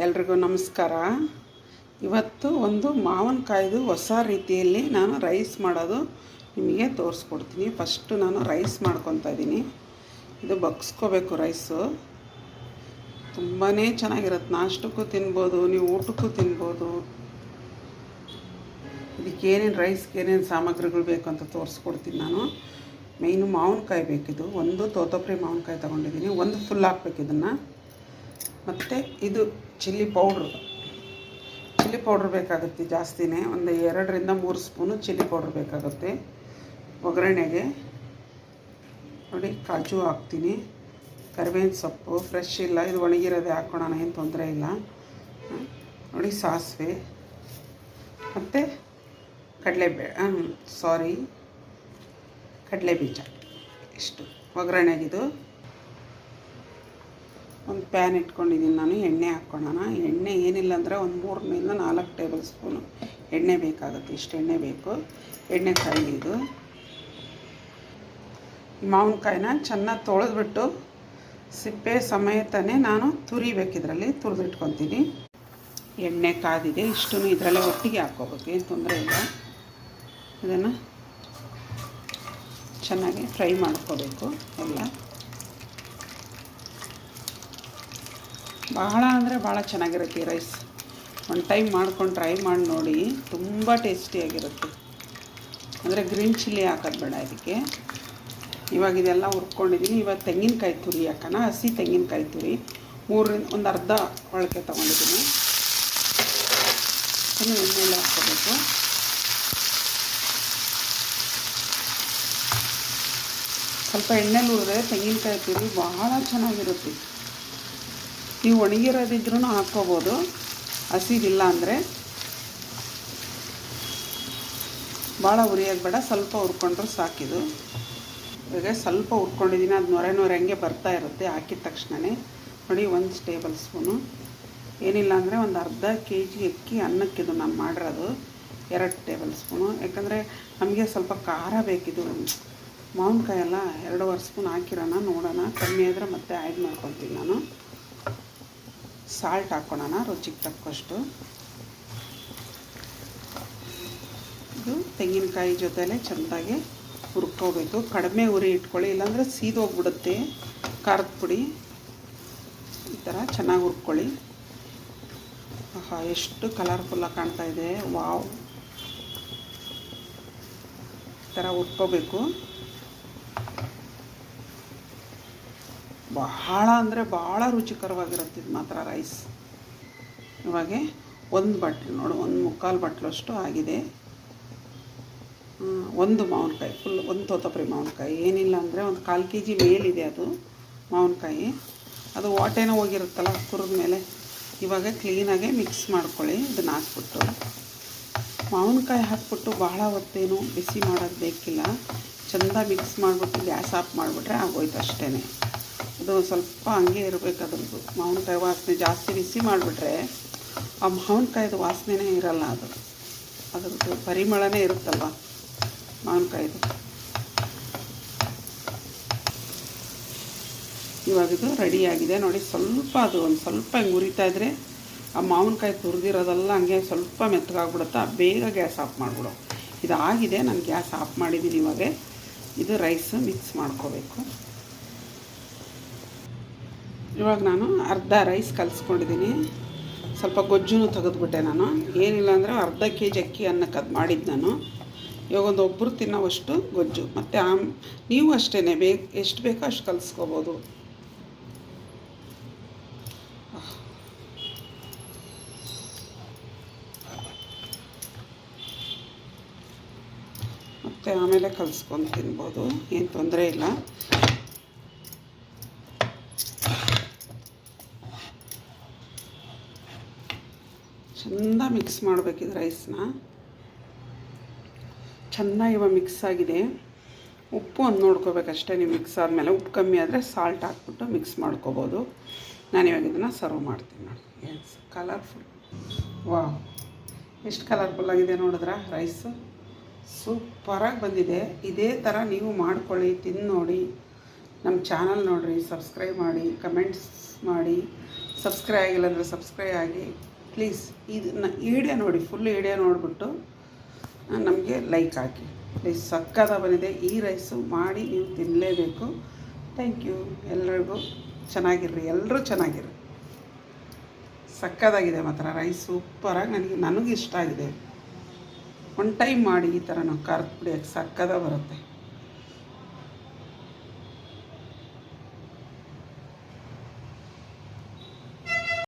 ಎಲ್ರಿಗೂ ನಮಸ್ಕಾರ. ಇವತ್ತು ಒಂದು ಮಾವಿನಕಾಯ್ದು ಹೊಸ ರೀತಿಯಲ್ಲಿ ನಾನು ರೈಸ್ ಮಾಡೋದು ನಿಮಗೆ ತೋರಿಸ್ಕೊಡ್ತೀನಿ. ಫಸ್ಟು ನಾನು ರೈಸ್ ಮಾಡ್ಕೊತಾ ಇದ್ದೀನಿ. ಇದು ಬಗ್ಸ್ಕೋಬೇಕು ರೈಸು. ತುಂಬಾ ಚೆನ್ನಾಗಿರುತ್ತೆ. ನಾಷ್ಟಕ್ಕೂ ತಿನ್ಬೋದು, ನೀವು ಊಟಕ್ಕೂ ತಿನ್ಬೋದು. ಇದಕ್ಕೆ ಏನೇನು ರೈಸ್ಗೆ ಏನೇನು ಸಾಮಗ್ರಿಗಳು ಬೇಕು ಅಂತ ತೋರಿಸ್ಕೊಡ್ತೀನಿ ನಾನು. ಮೇಯ್ನು ಮಾವಿನಕಾಯಿ ಬೇಕಿದು ಒಂದು ತೋತಪ್ರಿ ಮಾವಿನಕಾಯಿ ತೊಗೊಂಡಿದ್ದೀನಿ. ಒಂದು ಫುಲ್ ಹಾಕ್ಬೇಕು ಇದನ್ನು. ಮತ್ತು ಇದು ಚಿಲ್ಲಿ ಪೌಡ್ರ್. ಚಿಲ್ಲಿ ಪೌಡ್ರ್ ಬೇಕಾಗುತ್ತೆ ಜಾಸ್ತಿನೇ. ಒಂದು ಎರಡರಿಂದ ಮೂರು ಸ್ಪೂನು ಚಿಲ್ಲಿ ಪೌಡ್ರ್ ಬೇಕಾಗುತ್ತೆ. ಒಗ್ಗರಣೆಗೆ. ನೋಡಿ, ಕಾಜು ಹಾಕ್ತೀನಿ. ಕರಿಬೇವಿನ ಸೊಪ್ಪು, ಫ್ರೆಶ್ ಇಲ್ಲ. ಇದು ಒಣಗಿರೋದೇ ಹಾಕೋಣ ಏನು ತೊಂದರೆ ಇಲ್ಲ. ನೋಡಿ, ಸಾಸಿವೆ. ಮತ್ತು ಕಡಲೆಬೇ ಸಾರಿ ಕಡಲೆ ಬೀಜ ಇಷ್ಟು. ಒಗ್ಗರಣೆಗಿದು. ಒಂದು ಪ್ಯಾನ್ ಇಟ್ಕೊಂಡಿದ್ದೀನಿ ನಾನು, ಎಣ್ಣೆ ಹಾಕ್ಕೊಳ್ಳೋಣ. ಎಣ್ಣೆ ಏನಿಲ್ಲ ಅಂದರೆ ಒಂದು ಮೂರರಿಂದ ನಾಲ್ಕು ಟೇಬಲ್ ಸ್ಪೂನು. ಎಣ್ಣೆ ಬೇಕಾಗುತ್ತೆ, ಇಷ್ಟು ಎಣ್ಣೆ ಬೇಕು. ಎಣ್ಣೆ ಕಾಯಿ ಇದು ಈ ಮಾವಿನಕಾಯಿನ ಚೆನ್ನಾಗಿ ತೊಳೆದ್ಬಿಟ್ಟು ಸಿಪ್ಪೆ ಸಮೇತನೇ ನಾನು ತುರಿಬೇಕಿದ್ರಲ್ಲಿ ತುರಿದಿಟ್ಕೊತೀನಿ. ಎಣ್ಣೆ ಕಾದಿದೆ ಇಷ್ಟು ಇದರಲ್ಲೇ ಒಟ್ಟಿಗೆ ಹಾಕ್ಕೋಬೇಕು, ಏನು ತೊಂದರೆ ಇಲ್ಲ. ಇದನ್ನು ಚೆನ್ನಾಗಿ ಫ್ರೈ ಮಾಡ್ಕೋಬೇಕು, ಎಲ್ಲ. ಬಹಳ ಅಂದರೆ ಭಾಳ ಚೆನ್ನಾಗಿರುತ್ತೆ ಈ ರೈಸ್. ಒಂದು ಟೈಮ್ ಮಾಡ್ಕೊಂಡು ಟ್ರೈ ಮಾಡಿ ನೋಡಿ, ತುಂಬ ಟೇಸ್ಟಿಯಾಗಿರುತ್ತೆ ಅಂದರೆ ಗ್ರೀನ್ ಚಿಲ್ಲಿ ಹಾಕೋದು ಬೇಡ ಇದಕ್ಕೆ ಇವಾಗ ಇದೆಲ್ಲ ಹುರ್ಕೊಂಡಿದ್ದೀನಿ ಇವಾಗ ತೆಂಗಿನಕಾಯಿ ತುರಿ ಹಾಕೋಣ. ಹಸಿ ತೆಂಗಿನಕಾಯಿ ತುರಿ. ಮೂರರಿಂದ ಒಂದು ಅರ್ಧ ಒಳಕೆ ತೊಗೊಂಡಿದ್ದೀನಿ ಅದನ್ನು ಹಾಕ್ಕೋಬೇಕು. ಸ್ವಲ್ಪ ಎಣ್ಣೆಲಿ ಹುರಿದ್ರೆ ತೆಂಗಿನಕಾಯಿ ತುರಿ ಭಾಳ ಚೆನ್ನಾಗಿರುತ್ತೆ. ನೀವು ಒಣಗಿರೋದಿದ್ರೂ ಹಾಕ್ಕೋಬೋದು. ಹಸಿದಿಲ್ಲ ಅಂದರೆ ಭಾಳ ಉರಿಯೋದು ಬೇಡ ಸ್ವಲ್ಪ ಹುರ್ಕೊಂಡ್ರೆ ಸಾಕಿದು. ಇವಾಗ ಸ್ವಲ್ಪ ಹುರ್ಕೊಂಡಿದ್ದೀನಿ ಅದು ನೊರೆ ನೊರೆ ಹಂಗೆ ಬರ್ತಾ ಇರುತ್ತೆ, ಹಾಕಿದ ತಕ್ಷಣವೇ ನೋಡಿ, ಒಂದು ಟೇಬಲ್ ಸ್ಪೂನು. ಏನಿಲ್ಲ ಅಂದರೆ ಒಂದು ಅರ್ಧ ಕೆ ಜಿ ಅಕ್ಕಿ ಅನ್ನಕ್ಕಿದು ನಾನು ಮಾಡಿರೋದು. ಎರಡು ಟೇಬಲ್ ಸ್ಪೂನು. ಯಾಕಂದರೆ ನಮಗೆ ಸ್ವಲ್ಪ ಖಾರ ಬೇಕಿದು. ಮಾವಿನಕಾಯಿ ಎಲ್ಲ ಎರಡೂವರೆ ಸ್ಪೂನ್ ಹಾಕಿರೋಣ, ನೋಡೋಣ. ಕಮ್ಮಿ ಆದರೆ ಮತ್ತೆ ಆ್ಯಡ್ ಮಾಡ್ಕೊತೀನಿ ನಾನು. ಸಾಲ್ಟ್ ಹಾಕ್ಕೊಳ್ಳೋಣ ರುಚಿಗೆ ತಕ್ಕಷ್ಟು. ಇದು ತೆಂಗಿನಕಾಯಿ ಜೊತೆಲೇ ಚೆಂದಾಗಿ ಹುರ್ಕೋಬೇಕು. ಕಡಿಮೆ ಉರಿ ಇಟ್ಕೊಳ್ಳಿ, ಇಲ್ಲಾಂದರೆ ಸೀದೋಗ್ಬಿಡುತ್ತೆ ಖಾರದ ಪುಡಿ. ಈ ಥರ ಚೆನ್ನಾಗಿ ಹುರ್ಕೊಳ್ಳಿ. ಆಹಾ, ಎಷ್ಟು ಕಲರ್ಫುಲ್ಲಾಗಿ ಕಾಣ್ತಾ ಇದೆ. ವಾವ್. ಈ ಥರ ಹುರ್ಕೋಬೇಕು. ಬಹಳ ಅಂದರೆ ಭಾಳ ರುಚಿಕರವಾಗಿರುತ್ತೆ ಇದು ಮಾತ್ರ ರೈಸ್ ಇವಾಗೆ ಒಂದು ಬಟ್ಲು ನೋಡು, ಒಂದು ಮುಕ್ಕಾಲು ಬಟ್ಲಷ್ಟು ಆಗಿದೆ. ಒಂದು ಮಾವಿನಕಾಯಿ ಫುಲ್ ಒಂದು ತೋತಪ್ರಿ ಮಾವಿನಕಾಯಿ. ಏನಿಲ್ಲ ಅಂದರೆ ಒಂದು ಕಾಲು ಕೆ ಜಿ ಮೇಲಿದೆ ಅದು ಮಾವಿನಕಾಯಿ. ಅದು ವಾಟೇನೋ ಹೋಗಿರುತ್ತಲ್ಲ ತುರಿದ ಮೇಲೆ. ಇವಾಗ ಕ್ಲೀನಾಗೆ ಮಿಕ್ಸ್ ಮಾಡ್ಕೊಳ್ಳಿ, ಇದನ್ನ ಹಾಕ್ಬಿಟ್ಟು. ಮಾವಿನಕಾಯಿ ಹಾಕ್ಬಿಟ್ಟು ಬಹಳ ಹೊತ್ತೇನು ಬಿಸಿ ಮಾಡೋದು ಬೇಕಿಲ್ಲ. ಚೆಂದ ಮಿಕ್ಸ್ ಮಾಡಿಬಿಟ್ಟು, ಗ್ಯಾಸ್ ಆಫ್ ಮಾಡಿಬಿಟ್ರೆ ಆಗೋಯ್ತು ಅಷ್ಟೇ ಅದು ಸ್ವಲ್ಪ ಹಂಗೆ ಇರಬೇಕು ಅದ್ರದ್ದು. ಮಾವಿನಕಾಯಿ ವಾಸನೆ ಜಾಸ್ತಿ ಬಿಸಿ ಮಾಡಿಬಿಟ್ರೆ ಆ ಮಾವಿನಕಾಯ್ದು ವಾಸನೆನೇ ಇರಲ್ಲ ಅದು. ಅದ್ರದ್ದು ಪರಿಮಳನೇ ಇರುತ್ತಲ್ವ ಮಾವಿನಕಾಯ್ದು. ಇವಾಗ ಇದು ರೆಡಿಯಾಗಿದೆ ನೋಡಿ ಸ್ವಲ್ಪ ಅದು ಒಂದು ಸ್ವಲ್ಪ ಹಿಂಗೆ ಉರಿತಾ ಇದ್ರೆ ಆ ಮಾವಿನಕಾಯಿ ತುರಿದಿರೋದೆಲ್ಲ ಹಂಗೆ ಸ್ವಲ್ಪ ಮೆತ್ತಗಾಗ್ಬಿಡುತ್ತಾ ಬೇಗ ಗ್ಯಾಸ್ ಆಫ್ ಮಾಡಿಬಿಡು. ಇದಾಗಿದೆ. ನಾನು ಗ್ಯಾಸ್ ಆಫ್ ಮಾಡಿದ್ದೀನಿ ಇವಾಗ. ಇದು ರೈಸ್ ಮಿಕ್ಸ್ ಮಾಡ್ಕೋಬೇಕು. ಇವಾಗ ನಾನು ಅರ್ಧ ರೈಸ್ ಕಲಿಸ್ಕೊಂಡಿದ್ದೀನಿ ಸ್ವಲ್ಪ ಗೊಜ್ಜುನು ತೆಗೆದುಬಿಟ್ಟೆ ನಾನು. ಏನಿಲ್ಲ ಅಂದರೆ ಅರ್ಧ ಕೆ ಜಿ ಅಕ್ಕಿ ಅನ್ನಕ್ಕೆ ಅದು ಮಾಡಿದ್ದು ನಾನು. ಇವಾಗ ಒಂದು ಒಬ್ಬರು ತಿನ್ನೋವಷ್ಟು ಗೊಜ್ಜು. ಮತ್ತು ಆಮ್ ನೀವು ಅಷ್ಟೇ ಬೇಕು ಎಷ್ಟು ಬೇಕೋ ಅಷ್ಟು ಕಲಿಸ್ಕೋಬೋದು. ಮತ್ತು ಆಮೇಲೆ ಕಲಿಸ್ಕೊಂಡು ತಿನ್ಬೋದು. ಏನು ತೊಂದರೆ ಇಲ್ಲ. ಚೆಂದ ಮಿಕ್ಸ್ ಮಾಡಬೇಕಿದು ರೈಸ್ನ ಚೆನ್ನಾಗಿ ಇವಾಗ ಮಿಕ್ಸ್ ಆಗಿದೆ. ಉಪ್ಪು ಒಂದು ನೋಡ್ಕೋಬೇಕಷ್ಟೇ ನೀವು ಮಿಕ್ಸ್ ಆದಮೇಲೆ. ಉಪ್ಪು ಕಮ್ಮಿ ಆದರೆ ಸಾಲ್ಟ್ ಹಾಕ್ಬಿಟ್ಟು ಮಿಕ್ಸ್ ಮಾಡ್ಕೋಬೋದು. ನಾನು ಇವಾಗ ಇದನ್ನು ಸರ್ವ್ ಮಾಡ್ತೀನಿ ನೋಡಿ. ಎಸ್ ಕಲರ್ಫುಲ್ ವಾ ಎಷ್ಟು ಕಲರ್ಫುಲ್ ಆಗಿದೆ ನೋಡಿದ್ರಾ ರೈಸು ಸೂಪರಾಗಿ ಬಂದಿದೆ. ಇದೇ ಥರ ನೀವು ಮಾಡ್ಕೊಳ್ಳಿ ತಿಂದು ನೋಡಿ ನಮ್ಮ ಚಾನಲ್ ನೋಡಿರಿ ಸಬ್ಸ್ಕ್ರೈಬ್ ಮಾಡಿ ಕಮೆಂಟ್ಸ್ ಮಾಡಿ. ಸಬ್ಸ್ಕ್ರೈಬ್ ಆಗಿಲ್ಲ ಅಂದರೆ ಸಬ್ಸ್ಕ್ರೈಬ್ ಆಗಿ. ಪ್ಲೀಸ್ ಇದನ್ನ ಈಡಿಯಾ ನೋಡಿ ಫುಲ್ ಈಡಿಯಾ ನೋಡಿಬಿಟ್ಟು ನಮಗೆ ಲೈಕ್ ಹಾಕಿ. ಪ್ಲೀಸ್ ಸಕ್ಕದ ಬಂದಿದೆ. ಈ ರೈಸು ಮಾಡಿ ನೀವು ತಿನ್ನಲೇಬೇಕು ಥ್ಯಾಂಕ್ ಯು ಎಲ್ರಿಗೂ ಚೆನ್ನಾಗಿರ್ರಿ. ಎಲ್ಲರೂ ಚೆನ್ನಾಗಿರ್ರಿ. ಸಕ್ಕದಾಗಿದೆ ಮಾತ್ರ ರೈಸ್ ಸೂಪರಾಗಿ ನನಗೆ ನನಗೆ ಇಷ್ಟ ಆಗಿದೆ. ಒನ್ ಟೈಮ್ ಮಾಡಿ ಈ ಥರ ನಾವು ಕರ್ದು ಪುಡಿ ಸಕ್ಕದ ಬರುತ್ತೆ.